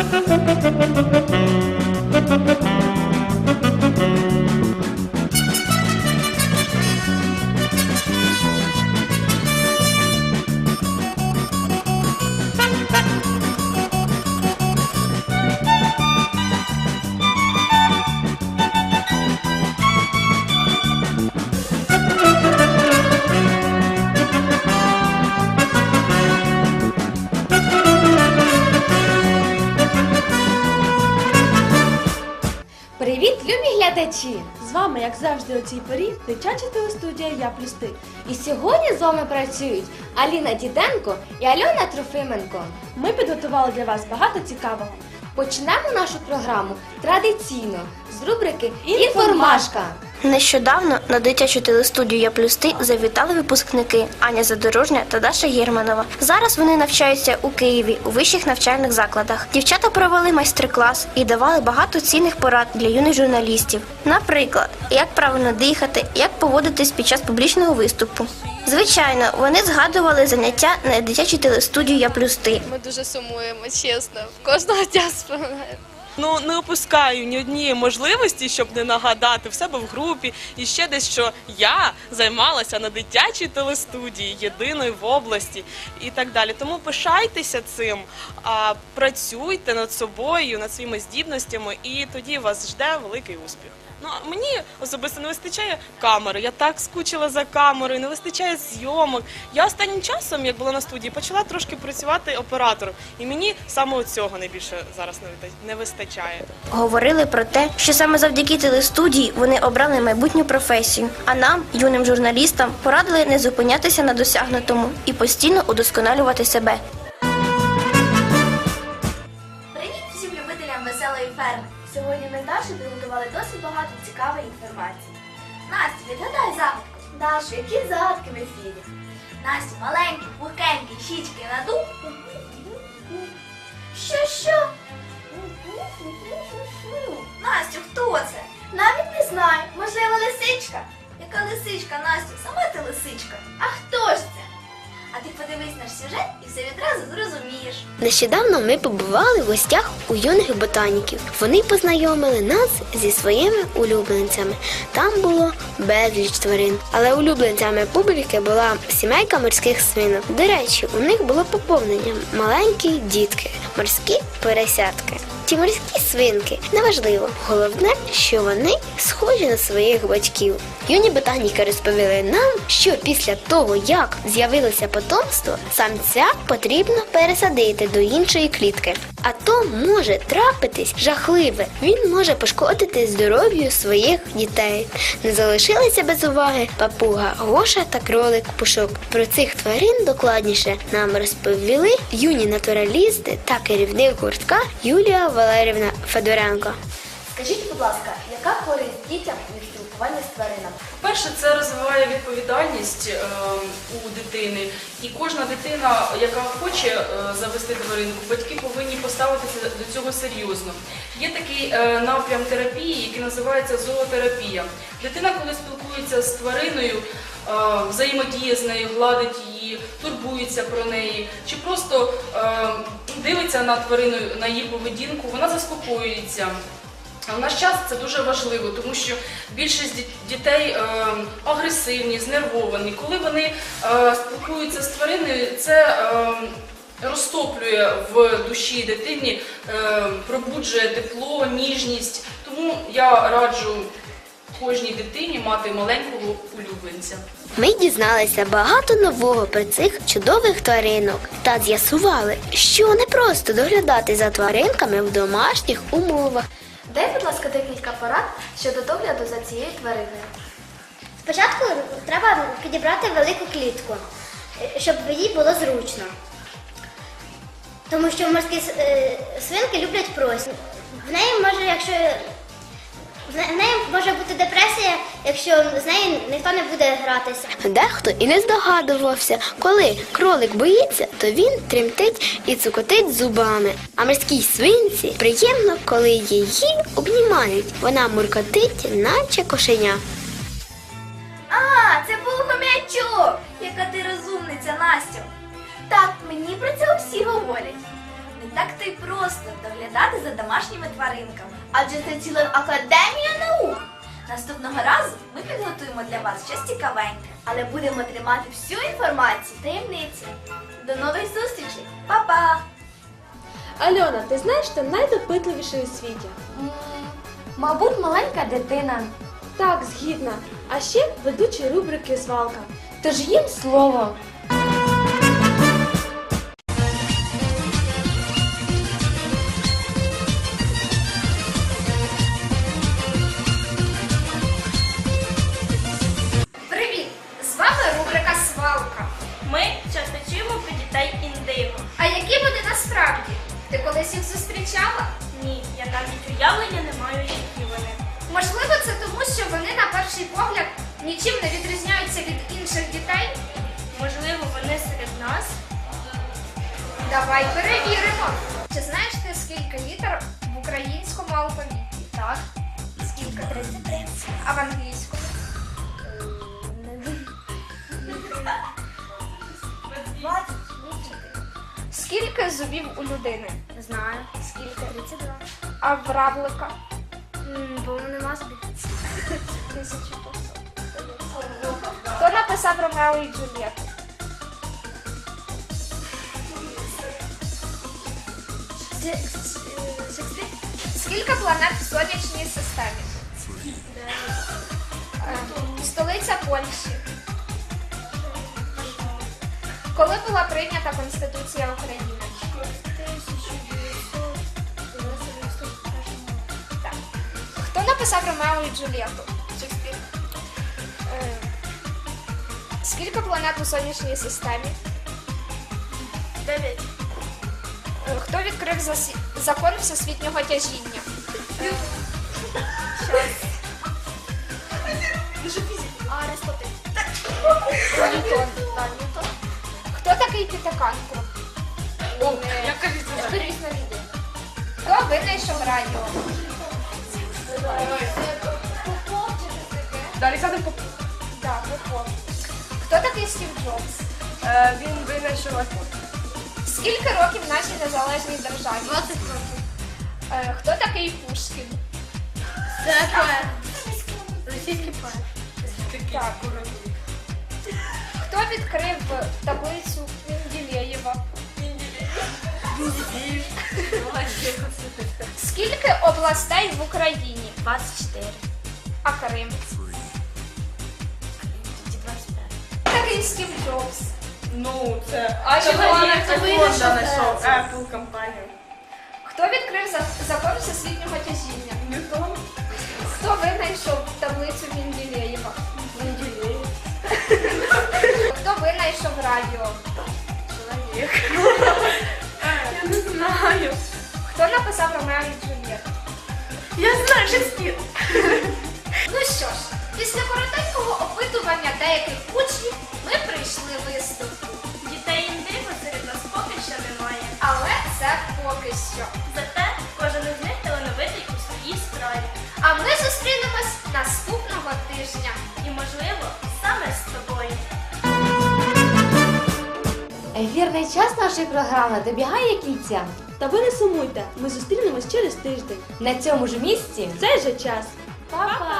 Thank you. Глядачі! З вами, як завжди, у цій порі, дитяча телестудія Я плюс ти. І сьогодні з вами працюють Аліна Діденко і Альона Трофименко. Ми підготували для вас багато цікавого. Почнемо нашу програму традиційно з рубрики «Інформашка». Нещодавно на дитячу телестудію Я плюс ти завітали випускники Аня Задорожня та Даша Германова. Зараз вони навчаються у Києві у вищих навчальних закладах. Дівчата провели майстер-клас і давали багато цінних порад для юних журналістів. Наприклад, як правильно дихати, як поводитись під час публічного виступу. Звичайно, вони згадували заняття на дитячій телестудії Я плюс ти. Ми дуже сумуємо, чесно. Кожного дня споминаємо. Ну не опускаю ні однієї можливості, щоб не нагадати в себе в групі і ще десь, що я займалася на дитячій телестудії, єдиної в області і так далі. Тому пишайтеся цим, а працюйте над собою, над своїми здібностями, і тоді вас жде великий успіх. Ну а мені особисто не вистачає камери. Я так скучила за камерою, не вистачає зйомок. Я останнім часом, як була на студії, почала трошки працювати оператором, і мені саме цього найбільше зараз не вистачає. Говорили про те, що саме завдяки телестудії вони обрали майбутню професію. А нам, юним журналістам, порадили не зупинятися на досягнутому і постійно удосконалювати себе. Ми підготували досить багато цікавої інформації. Настя, відгадай загадку. Дашу, які загадки в ефірі? Настя, маленькі, пухенькі, щічки надув. Що, що? Настю, хто це? Навіть не знаю. Можливо, лисичка? Яка лисичка, Настю? Сама ти лисичка. А хто ж це? Подивись наш сюжет і все відразу зрозумієш. Нещодавно ми побували в гостях у юних ботаніків. Вони познайомили нас зі своїми улюбленцями. Там було безліч тварин, але улюбленцями публіки була сімейка морських свинок. До речі, у них було поповнення маленькі дітки, морські поросятки. Ті морські свинки неважливо. Головне, що вони схожі на своїх батьків. Юні ботаніки розповіли нам, що після того, як з'явилося потомство, самця потрібно пересадити до іншої клітки. А то може трапитись жахливе. Він може пошкодити здоров'ю своїх дітей. Не залишилися без уваги папуга Гоша та кролик Пушок. Про цих тварин докладніше нам розповіли юні натуралісти та керівник гуртка Юлія Валерівна Федоренко. Скажіть, будь ласка, яка користь дітям від спілкування з тваринами? Перше, це розвиває відповідальність е, у дитини, і кожна дитина, яка хоче е, завести тваринку, батьки повинні поставитися до цього серйозно. Є такий е, напрям терапії, який називається зоотерапія. Дитина, коли спілкується з твариною, взаємодіє з нею, гладить її, турбується про неї, чи просто дивиться на тварину, на її поведінку, вона заспокоюється. А В наш час це дуже важливо, тому що більшість дітей е, агресивні, знервовані. Коли вони е, спілкуються з твариною, це е, розтоплює в душі дитині, пробуджує тепло, ніжність. Тому я раджу кожній дитині мати маленького улюбленця. Ми дізналися багато нового про цих чудових тваринок та з'ясували, що не просто доглядати за тваринками в домашніх умовах. Дай, будь ласка, декілька порад щодо догляду за цією твариною. Спочатку треба підібрати велику клітку, е, щоб їй було зручно. Тому що морські е, свинки люблять прось. В неї може, якщо в неї може бути депресія, якщо з нею ніхто не буде гратися. Дехто і не здогадувався, коли кролик боїться, то він тремтить і цукотить зубами. А морській свинці приємно, коли її обнімають. Вона муркотить, наче кошеня. А, це був хомячок! Яка ти розумниця, Настю. Так, мені про це всі говорять. Не так то й просто доглядати за домашніми тваринками. Адже це ціла академія наук. Наступного разу ми підготуємо для вас щось цікавеньке, але будемо тримати всю інформацію таємниці. До нових зустрічей! Па-па! Альона, ти знаєш, хто найдопитливіший у світі? Мабуть, маленька дитина. Так, згідна. А ще ведучий рубрики Свалка. Тож їм слово. Уявлення не маю, які вони. Можливо, це тому, що вони на перший погляд нічим не відрізняються від інших дітей? Можливо, вони серед нас. Давай перевіримо. Чи знаєш ти, скільки літер в українському алфавіті? Так. Скільки? 33. А в англійському? Скільки зубів у людини? Знаю. Скільки? 32. А в равлика? Бо нема собі. Хто написав Ромео і Джульєту? Скільки планет в сонячній системі? Е, Столиця Польщі. Коли була прийнята Конституція України? Хто написав Ромео і Джульєту? Шекспір. Е, Скільки планет у сонячній системі? Дев'ять. Е, Хто відкрив засі- закон всесвітнього тяжіння? Е, Аристотель. Ньютон. Да, Ньютон. Хто такий Пітакантро? Яка різниця? Хто винайшов радіо? Далі сядемо по Так, Попов. Хто такий Стів Джобс? він винайшов iPhone. Скільки років нашій незалежній державі? 20 років. Е, Хто такий Пушкін? Це поет. Російський поет. Так. Хто відкрив таблицю Менделєєва? Скільки областей в Україні? 24. А Крим? Такий Стів Джобс. Ну, це А це чого ні? Хто винайшов, знайшов е, Apple компанію. Хто відкрив за- закон всесвітнього тяжіння? Ньютон. Хто винайшов таблицю Менделєєва? Менделєєв. Хто винайшов радіо? Чоловік. Я не знаю. Хто написав Ромео і Джульєту? Я знаю Шекспір. Ну що ж, після коротенького опитування деяких учнів ми прийшли висновку. Дітей індиго серед нас поки що немає. Але це поки що. Зате кожен із них талановитий у своїй справі. А ми зустрінемось наступного час нашої програми добігає кінця. Та ви не сумуйте, ми зустрінемось через тиждень. На цьому ж місці В цей же час. Па-па!